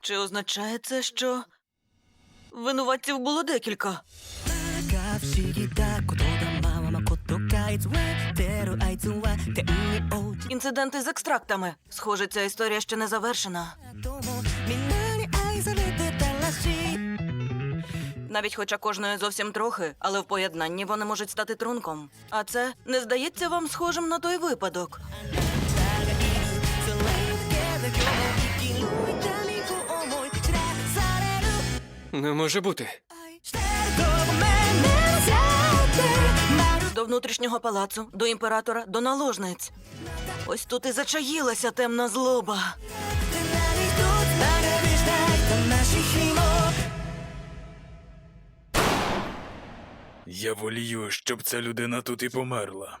Чи означає це, що винуватців було декілька? Інциденти з екстрактами. Схоже, ця історія ще не завершена. Навіть хоча кожної зовсім трохи, але в поєднанні вони можуть стати трунком. А це не здається вам схожим на той випадок. Не може бути. До внутрішнього палацу, до імператора, до наложниць. Ось тут і зачаїлася темна злоба. Я волію, щоб ця людина тут і померла.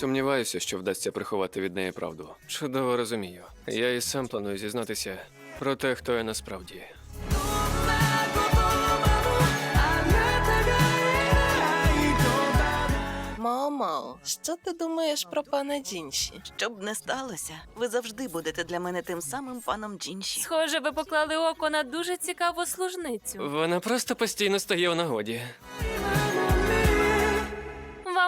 Сумніваюся, що вдасться приховати від неї правду. Чудово розумію. Я і сам планую зізнатися про те, хто я насправді. мамо. що ти думаєш про пана Джінші? Що б не сталося, ви завжди будете для мене тим самим паном Джінші. Схоже, ви поклали око на дуже цікаву служницю. Вона просто постійно стає у нагоді.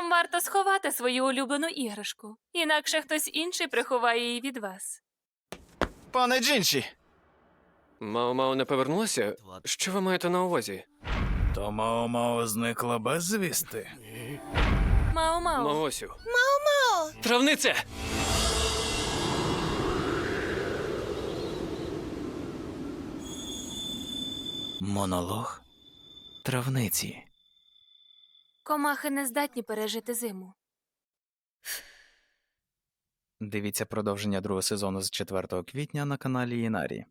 Вам варто сховати свою улюблену іграшку, інакше хтось інший приховає її від вас. Пане Джінші! Мао-Мао не повернулася? Що ви маєте на увазі? То Мао-Мао зникла безвісти. Мао-мао. Маосю. Мао-Мао! Травниця! Монолог травниці. Комахи не здатні пережити зиму. Дивіться продовження другого сезону з 4 квітня на каналі Інарі.